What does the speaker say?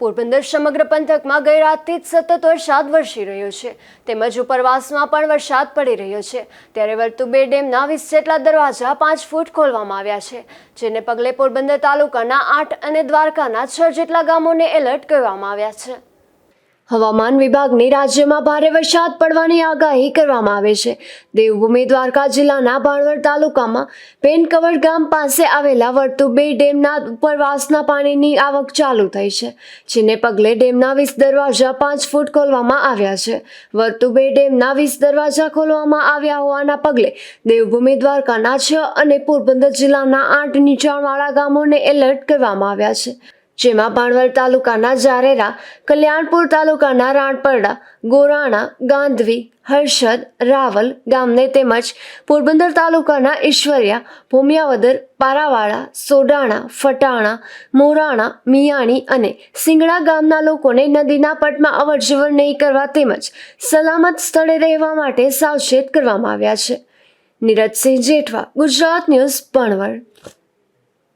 પોરબંદર સમગ્ર પંથકમાં ગઈ રાતથી જ સતત વરસાદ વરસી રહ્યો છે. તેમજ ઉપરવાસમાં પણ વરસાદ પડી રહ્યો છે. ત્યારે વર્તુબે ડેમના વીસ જેટલા દરવાજા પાંચ ફૂટ ખોલવામાં આવ્યા છે, જેને પગલે પોરબંદર તાલુકાના આઠ અને દ્વારકાના છ જેટલા ગામોને એલર્ટ કરવામાં આવ્યા છે. હવામાન વિભાગની રાજ્યમાં ભારે વરસાદ પડવાની આગાહી કરવામાં આવે છે. દેવભૂમિ દ્વારકા જિલ્લાના ભાણવડ તાલુકામાં પેનકવડ ગામ પાસે આવેલા વર્તુબે ડેમના ઉપરવાસના પાણીની આવક ચાલુ થઈ છે, જેને પગલે ડેમના વીસ દરવાજા પાંચ ફૂટ ખોલવામાં આવ્યા છે. વર્તુબે ડેમના વીસ દરવાજા ખોલવામાં આવ્યા હોવાના પગલે દેવભૂમિ દ્વારકાના છ અને પોરબંદર જિલ્લાના આઠ નીચાણવાળા ગામોને એલર્ટ કરવામાં આવ્યા છે. જેમાં પાણવડ તાલુકાના જારેરા, કલ્યાણપુર તાલુકાના રાણપરડા, ગોરાણા, ગાંધવી, હર્ષદ, રાવલ ગામને તેમજ પોરબંદર તાલુકાના ઈશ્વરિયા, ભૂમિયાવદર પારાવાડા સોડાણા ફટાણા, મોરાણા, મિયાણી અને સિંગડા ગામના લોકોને નદીના પટમાં અવરજવર નહીં કરવા તેમજ સલામત સ્થળે રહેવા માટે સાવચેત કરવામાં આવ્યા છે. નીરજસિંહ જેઠવા, ગુજરાત ન્યૂઝ, ભણવડ.